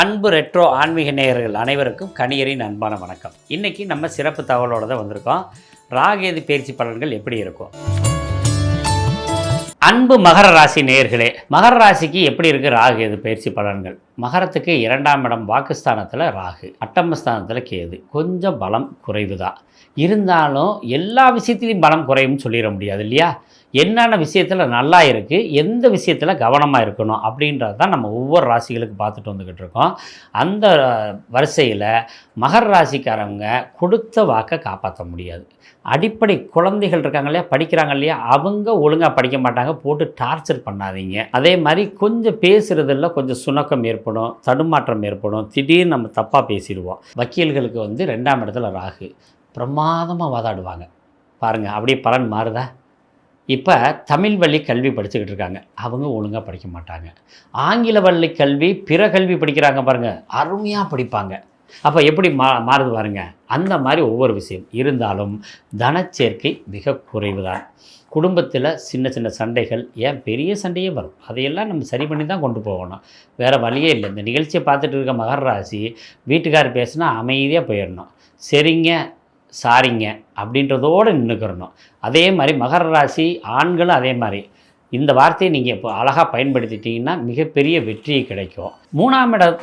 அன்பு ரெட்ரோ ஆன்மீக நேயர்கள் அனைவருக்கும் கணியரின் அன்பான வணக்கம். இன்னைக்கு நம்ம சிறப்பு தகவலோட தான் வந்திருக்கோம். ராகேது பயிற்சி பலன்கள் எப்படி இருக்கும்? அன்பு மகர ராசி நேயர்களே மகர ராசிக்கு எப்படி இருக்கு ராகேது பயிற்சி பலன்கள்? மகரத்துக்கு இரண்டாம் இடம் பாகிஸ்தானத்தில் ராகு அட்டமஸ்தானத்தில் கேது. கொஞ்சம் பலம் குறைவு தான் இருந்தாலும் எல்லா விஷயத்துலையும் பலம் குறையும்னு சொல்லிட முடியாது இல்லையா? என்னென்ன விஷயத்தில் நல்லா இருக்குது எந்த விஷயத்தில் கவனமாக இருக்கணும் அப்படின்றது தான் நம்ம ஒவ்வொரு ராசிகளுக்கு பார்த்துட்டு வந்துக்கிட்டு இருக்கோம். அந்த வரிசையில் மகர ராசிக்காரங்க கொடுத்த வாக்கை காப்பாற்ற முடியாது. அடிப்படை குழந்தைகள் இருக்காங்க இல்லையா படிக்கிறாங்க இல்லையா அவங்க ஒழுங்காக படிக்க மாட்டாங்க போட்டு டார்ச்சர் பண்ணாதீங்க. அதே மாதிரி கொஞ்சம் பேசுகிறதுல கொஞ்சம் சுணக்கம் ஏற்படும் தடுமாற்றம் ஏற்படும் திடீர்னு நம்ம தப்பாக பேசிடுவோம். வக்கீல்களுக்கு வந்து ரெண்டாம் இடத்துல ராகு. பிரமாதமாக வாதாடுவாங்க. பாருங்கள் அப்படியே பலன் மாறுதா? இப்போ தமிழ் வழி கல்வி படிச்சுக்கிட்டு இருக்காங்க. அவங்க ஒழுங்காக படிக்க மாட்டாங்க. ஆங்கில வழி கல்வி பிற கல்வி படிக்கிறாங்க பாருங்கள் அருமையாக படிப்பாங்க. அப்போ எப்படி மா மாறுது பாருங்க. அந்த மாதிரி ஒவ்வொரு விஷயம். இருந்தாலும் தனச்சேர்க்கை மிக குறைவு தான் குடும்பத்தில் சின்ன சின்ன சண்டைகள் ஏன் பெரிய சண்டையே வரும். அதையெல்லாம் நம்ம சரி பண்ணி தான் கொண்டு போகணும். வேறு வழியே இல்லை. இந்த நிகழ்ச்சியை பார்த்துட்டு இருக்க மகர ராசி வீட்டுக்காரர் பேசினா அமைதியாக போயிடணும். சரிங்க சாரிங்க அப்படின்றதோடு நின்றுக்கிறணும் அதே மாதிரி மகர ராசி ஆண்களும் அதே மாதிரி. இந்த வார்த்தையை நீங்கள் இப்போ அழகாக பயன்படுத்திட்டீங்கன்னா மிகப்பெரிய வெற்றி கிடைக்கும். மூணாம் இடம்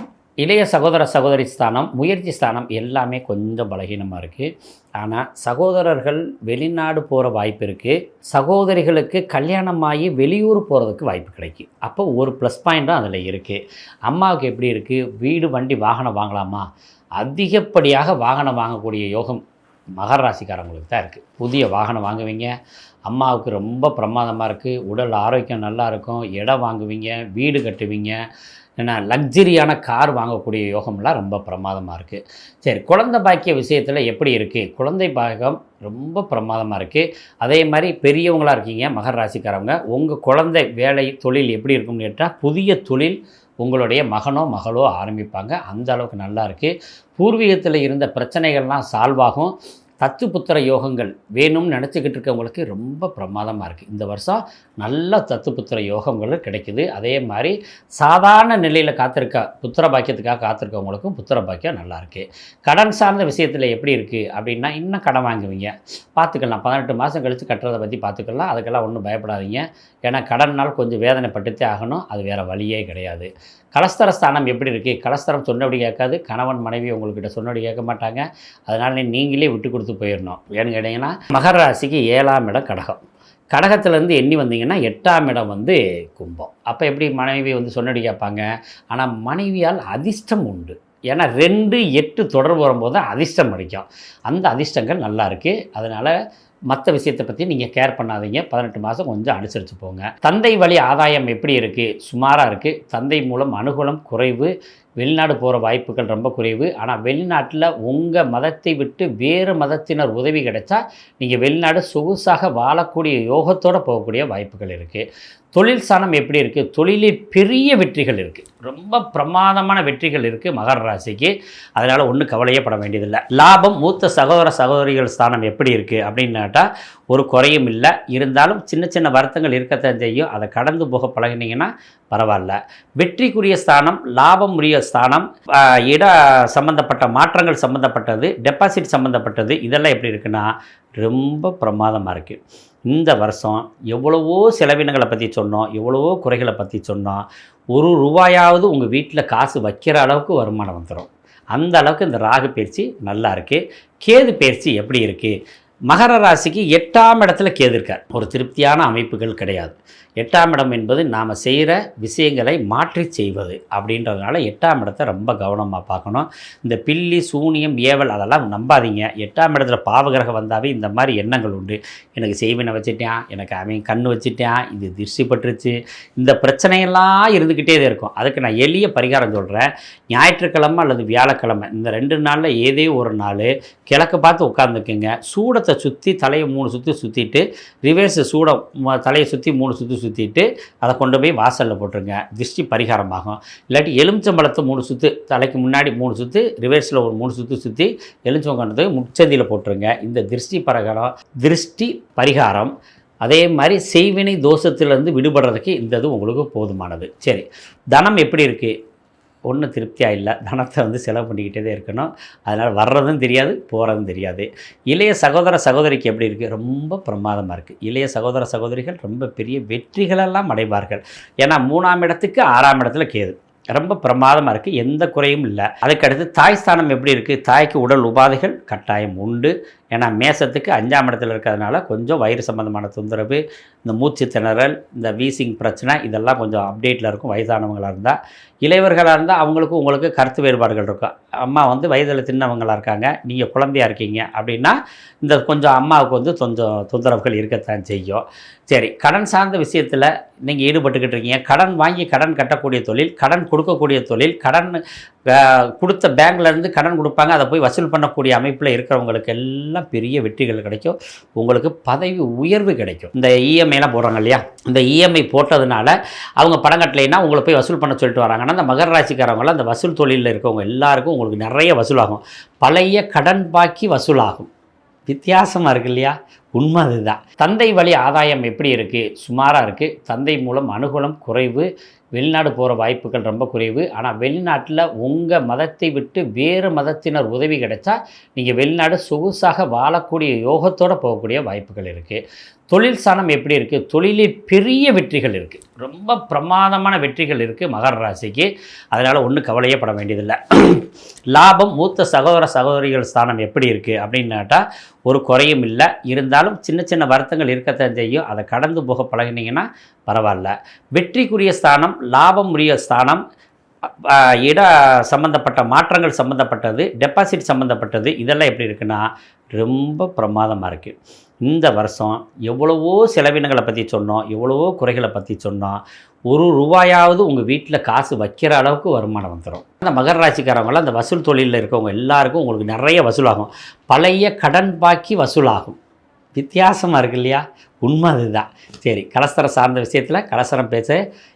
இளைய சகோதர சகோதரி ஸ்தானம் முயற்சி ஸ்தானம் எல்லாமே கொஞ்சம் பலகீனமாக இருக்குது ஆனால் சகோதரர்கள் வெளிநாடு போகிற வாய்ப்பு இருக்குது சகோதரிகளுக்கு கல்யாணமாகி வெளியூர் போகிறதுக்கு வாய்ப்பு கிடைக்கும். அப்போ ஒரு ப்ளஸ் பாயிண்ட்டும் அதில் இருக்குது அம்மாவுக்கு எப்படி இருக்குது வீடு வண்டி வாகனம் வாங்கலாமா? அதிகப்படியாக வாகனம் வாங்கக்கூடிய யோகம் மகர ராசிக்காரங்களுக்கு தான் இருக்குது புதிய வாகனம் வாங்குவீங்க. அம்மாவுக்கு ரொம்ப பிரமாதமாக இருக்குது உடல் ஆரோக்கியம் நல்லா இருக்கும். இடம் வாங்குவீங்க. வீடு கட்டுவீங்க. ஏன்னா லக்ஸரியான கார் வாங்கக்கூடிய யோகம்லாம் ரொம்ப பிரமாதமாக இருக்குது சரி குழந்தை பாக்கிய விஷயத்தில் எப்படி இருக்குது குழந்தை பாகம் ரொம்ப பிரமாதமாக இருக்குது அதே மாதிரி பெரியவங்களாக இருக்கீங்க மகர ராசிக்காரவங்க. உங்கள் குழந்தை வேலை தொழில் எப்படி இருக்கும்னு கேட்டால் புதிய தொழில் உங்களுடைய மகனோ மகளோ ஆரம்பிப்பாங்க. அந்த அளவுக்கு நல்லா இருக்குது பூர்வீகத்தில் இருந்த பிரச்சனைகள்லாம் சால்வ் ஆகும். தத்து புத்திர யோகங்கள் வேணும்னு நினச்சிக்கிட்டு இருக்கவங்களுக்கு ரொம்ப பிரமாதமாக இருக்குது இந்த வருஷம் நல்ல தத்து புத்திர யோகங்கள் கிடைக்குது. அதே மாதிரி சாதாரண நிலையில் காத்திருக்க புத்திர பாக்கியத்துக்காக காத்திருக்கவங்களுக்கும் புத்திர பாக்கியம் நல்லாயிருக்கு கடன் சார்ந்த விஷயத்தில் எப்படி இருக்குது அப்படின்னா இன்னும் கடன் வாங்குவீங்க. பார்த்துக்கலாம். பதினெட்டு மாதம் கழித்து கட்டுறதை பற்றி பார்த்துக்கலாம். அதுக்கெல்லாம் ஒன்றும் பயப்படாதீங்க. ஏன்னா கடன்னால் கொஞ்சம் வேதனைப்பட்டுத்தே ஆகணும். அது வேறு வழியே கிடையாது. கலஸ்தர ஸ்தானம் எப்படி இருக்குது கலஸ்தரம் சொன்னபடி கேட்காது. கணவன் மனைவி உங்கள்கிட்ட சொன்னபடி கேட்க மாட்டாங்க. அதனால் நீங்களே விட்டு கொடுத்து போயிடணும். ஏன்னு கேட்டிங்கன்னா மகர ராசிக்கு ஏழாம் இடம் கடகம். கடகத்துலேருந்து எண்ணி வந்தீங்கன்னா எட்டாம் இடம் வந்து கும்பம். அப்போ எப்படி மனைவி வந்து சொன்னடி கேட்பாங்க? ஆனால் மனைவியால் அதிர்ஷ்டம் உண்டு. ஏன்னா ரெண்டு எட்டு தொடர்பு வரும்போது தான் அதிர்ஷ்டம் அடிக்கும் அந்த அதிர்ஷ்டங்கள் நல்லா இருக்குது அதனால் மற்ற விஷயத்தை பற்றி நீங்கள் கேர் பண்ணாதீங்க. பதினெட்டு மாதம் கொஞ்சம் அனுசரித்து போங்க. தந்தை வழி ஆதாயம் எப்படி இருக்குது சுமாராக இருக்குது தந்தை மூலம் அனுகூலம் குறைவு வெளிநாடு போகிற வாய்ப்புகள் ரொம்ப குறைவு. ஆனால் வெளிநாட்டில் உங்கள் மதத்தை விட்டு வேறு மதத்தினர் உதவி கிடைச்சா நீங்கள் வெளிநாடு சொகுசாக வாழக்கூடிய யோகத்தோடு போகக்கூடிய வாய்ப்புகள் இருக்குது தொழில் சாணம் எப்படி இருக்குது தொழிலில் பெரிய வெற்றிகள் இருக்குது ரொம்ப பிரமாதமான வெற்றிகள் இருக்குது மகர ராசிக்கு. அதனால் ஒன்றும் கவலையே பட வேண்டியதில்லை. லாபம் மூத்த சகோதர சகோதரிகள் ஸ்தானம் எப்படி இருக்குது அப்படின்னாட்டா ஒரு குறையும் இல்லை. இருந்தாலும் சின்ன சின்ன வருத்தங்கள் இருக்கத்தான் செய்யும். அதை கடந்து போக பழகினீங்கன்னா பரவாயில்ல. வெற்றிக்குரிய ஸ்தானம் லாபம் உரிய ஸ்தானம் இட சம்பந்தப்பட்ட மாற்றங்கள் சம்பந்தப்பட்டது டெபாசிட் சம்பந்தப்பட்டது இதெல்லாம் எப்படி இருக்குன்னா ரொம்ப பிரமாதமாக இருக்குது இந்த வருஷம் எவ்வளவோ செலவினங்களை பற்றி சொன்னோம் எவ்வளவோ குறைகளை பற்றி சொன்னோம். ஒரு ரூபாயாவது உங்கள் வீட்டில் காசு வைக்கிற அளவுக்கு வருமானம் வந்துடும் அந்த அளவுக்கு இந்த ராகு பயிற்சி நல்லா இருக்குது கேது பயிற்சி எப்படி இருக்குது மகர ராசிக்கு எட்டாம் இடத்துல கேது இருக்கார். ஒரு திருப்தியான அமைப்புகள் கிடையாது. எட்டாம் இடம் என்பது நாம் செய்கிற விஷயங்களை மாற்றி செய்வது அப்படின்றதுனால எட்டாம் இடத்த ரொம்ப கவனமாக பார்க்கணும். இந்த பில்லி சூனியம் ஏவல் அதெல்லாம் நம்பாதீங்க. எட்டாம் இடத்துல பாவகிரகம் வந்தாவே இந்த மாதிரி எண்ணங்கள் உண்டு. எனக்கு செய்வினை வச்சுட்டான் எனக்கு அவன் கண் வச்சுட்டேன் இது திருஷ்டி பட்டுருச்சு இந்த பிரச்சனையெல்லாம் இருந்துக்கிட்டே தான் இருக்கும். அதுக்கு நான் எளிய பரிகாரம் சொல்கிறேன் ஞாயிற்றுக்கிழமை அல்லது வியாழக்கிழமை இந்த ரெண்டு நாளில் ஏதே ஒரு நாள் கிழக்கு பார்த்து உட்காந்துக்குங்க சூடத்தை சுற்றி தலையை மூணு சுற்றி சுற்றிட்டு ரிவர்ஸ் சூட தலையை சுற்றி மூணு சுற்றி சுற்றிட்டு அதை கொண்டு போய் வாசலில் போட்டுருங்க. திருஷ்டி பரிகாரமாகும். இல்லாட்டி எலுமிச்சம்பழத்தை மூணு சுற்று தலைக்கு முன்னாடி மூணு சுற்று ரிவர்ஸில் ஒரு மூணு சுற்றி சுற்றி எலுமிச்சம்பழத்தை முச்சந்தியில் போட்டுருங்க. இந்த திருஷ்டி பரகாரம் திருஷ்டி பரிகாரம் அதே மாதிரி செய்வினை தோஷத்திலிருந்து விடுபடுறதுக்கு இந்த இது உங்களுக்கு போதுமானது. சரி தனம் எப்படி இருக்குது ஒன்றும் திருப்தியாக இல்லை. தனத்தை வந்து செலவு பண்ணிக்கிட்டே தான் இருக்கணும். அதனால் வர்றதும் தெரியாது போகிறதும் தெரியாது. இளைய சகோதர சகோதரிக்கு எப்படி இருக்குது ரொம்ப பிரமாதமாக இருக்குது இளைய சகோதர சகோதரிகள் ரொம்ப பெரிய வெற்றிகளெல்லாம் அடைவார்கள். ஏன்னா மூணாம் இடத்துக்கு ஆறாம் இடத்துல கேது. ரொம்ப பிரமாதமாக இருக்குது எந்த குறையும் இல்லை. அதுக்கடுத்து தாய் ஸ்தானம் எப்படி இருக்குது தாய்க்கு உடல் உபாதைகள் கட்டாயம் உண்டு. ஏன்னா மேசத்துக்கு அஞ்சாம் இடத்துல இருக்கிறதுனால கொஞ்சம் வயிறு சம்மந்தமான தொந்தரவு இந்த மூச்சு திணறல் இந்த வீசிங் பிரச்சனை இதெல்லாம் கொஞ்சம் அப்டேட்டில் இருக்கும் வயதானவங்களாக இருந்தால் இளையவர்களாக இருந்தால் அவங்களுக்கும் உங்களுக்கு கருத்து வேறுபாடுகள் இருக்கும். அம்மா வந்து வயதில் தின்னவங்களாக இருக்காங்க நீங்கள் குழந்தையா இருக்கீங்க அப்படின்னா இந்த கொஞ்சம் அம்மாவுக்கு வந்து கொஞ்சம் தொந்தரவுகள் இருக்கத்தான் செய்யும். சரி கடன் சார்ந்த விஷயத்தில் நீங்கள் ஈடுபட்டுக்கிட்டு இருக்கீங்க. கடன் வாங்கி கடன் கட்டக்கூடிய தொழில் கடன் கொடுக்கக்கூடிய தொழில் கடன் கொடுத்த பேங்க்லேருந்து கடன் கொடுப்பாங்க அதை போய் வசூல் பண்ணக்கூடிய அமைப்பில் இருக்கிறவங்களுக்கு எல்லாம் பெரிய வெற்றிகள் கிடைக்கும். உங்களுக்கு பதவி உயர்வு கிடைக்கும். இந்த இஎம்ஐலாம் போடுறாங்க இல்லையா? இந்த இஎம்ஐ போட்டதுனால அவங்க படம் கட்டலைன்னா உங்களை போய் வசூல் பண்ண சொல்லிட்டு வராங்கன்னா அந்த மகர ராசிக்காரவங்களாம் அந்த வசூல் தொழிலில் இருக்கவங்க எல்லாருக்கும் உங்களுக்கு நிறைய வசூலாகும். பழைய கடன் பாக்கி வசூலாகும். வித்தியாசமாக இருக்கு இல்லையா? உண்மை அதுதான். தந்தை வழி ஆதாயம் எப்படி இருக்குது சுமாராக இருக்குது தந்தை மூலம் அனுகூலம் குறைவு வெளிநாடு போகிற வாய்ப்புகள் ரொம்ப குறைவு. ஆனால் வெளிநாட்டில் உங்கள் மதத்தை விட்டு வேறு மதத்தினர் உதவி கிடைச்சா நீங்கள் வெளிநாடு சொகுசாக வாழக்கூடிய யோகத்தோடு போகக்கூடிய வாய்ப்புகள் இருக்குது தொழில் சாணம் எப்படி இருக்குது தொழிலில் பெரிய வெற்றிகள் இருக்குது ரொம்ப பிரமாதமான வெற்றிகள் இருக்குது மகர ராசிக்கு. அதனால் ஒன்றும் கவலையே பட வேண்டியதில்லை. லாபம் மூத்த சகோதர சகோதரிகள் ஸ்தானம் எப்படி இருக்குது அப்படின்னாட்டா ஒரு குறையும் இல்லை. இருந்தாலும் சின்ன சின்ன வருத்தங்கள் இருக்கத்தான் செய்யும். அதை கடந்து போக பழகினீங்கன்னா பரவாயில்ல. வெற்றிக்குரிய ஸ்தானம் லாபம் உரிய ஸ்தானம் இட சம்பந்தப்பட்ட மாற்றங்கள் சம்மந்தப்பட்டது டெபாசிட் சம்மந்தப்பட்டது இதெல்லாம் எப்படி இருக்குன்னா ரொம்ப பிரமாதமாக இருக்குது இந்த வருஷம் எவ்வளவோ செலவினங்களை பற்றி சொன்னோம் எவ்வளவோ குறைகளை பற்றி சொன்னோம். ஒரு ரூபாயாவது உங்கள் வீட்டில் காசு வைக்கிற அளவுக்கு வருமானம் வந்துடும் அந்த மகர ராசிக்காரவங்களாம் அந்த வசூல் தொழிலில் இருக்கவங்க எல்லாருக்கும் உங்களுக்கு நிறைய வசூலாகும். பழைய கடன் பாக்கி வசூலாகும். வித்தியாசமாக இருக்கு இல்லையா? உண்மை அதுதான். சரி கலசரம் சார்ந்த விஷயத்தில் கலசரம் பேச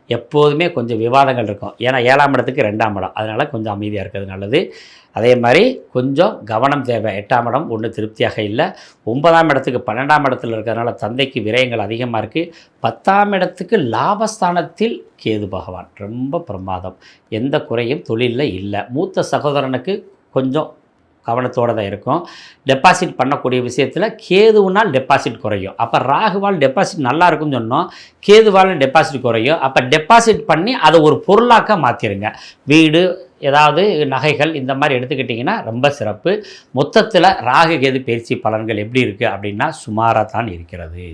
எப்போதுமே கொஞ்சம் விவாதங்கள் இருக்கும். ஏன்னா ஏழாம் இடத்துக்கு ரெண்டாம் இடம். அதனால் கொஞ்சம் அமைதியாக இருக்கிறது நல்லது. அதே மாதிரி கொஞ்சம் கவனம் தேவை. எட்டாம் இடம் ஒன்றும் திருப்தியாக இல்லை. ஒன்பதாம் இடத்துக்கு பன்னெண்டாம் இடத்துல இருக்கிறதுனால தந்தைக்கு விரயங்கள் அதிகமாக இருக்குது பத்தாம் இடத்துக்கு லாபஸ்தானத்தில் கேது பகவான். ரொம்ப பிரமாதம். எந்த குறையும் தொழிலில் இல்லை. மூத்த சகோதரனுக்கு கொஞ்சம் கவனத்தோடு தான் இருக்கும். டெபாசிட் பண்ணக்கூடிய விஷயத்தில் கேதுவுனால் டெபாசிட் குறையும். அப்போ ராகுவால் டெபாசிட் நல்லா இருக்கும்னு சொன்னோம். கேதுவால் டெபாசிட் குறையும். அப்போ டெபாசிட் பண்ணி அதை ஒரு பொருளாக்க மாற்றிடுங்க வீடு ஏதாவது நகைகள் இந்த மாதிரி எடுத்துக்கிட்டிங்கன்னா ரொம்ப சிறப்பு. மொத்தத்தில் ராகு கேது பயிற்சி பலன்கள் எப்படி இருக்குது அப்படின்னா சுமாராக தான் இருக்கிறது.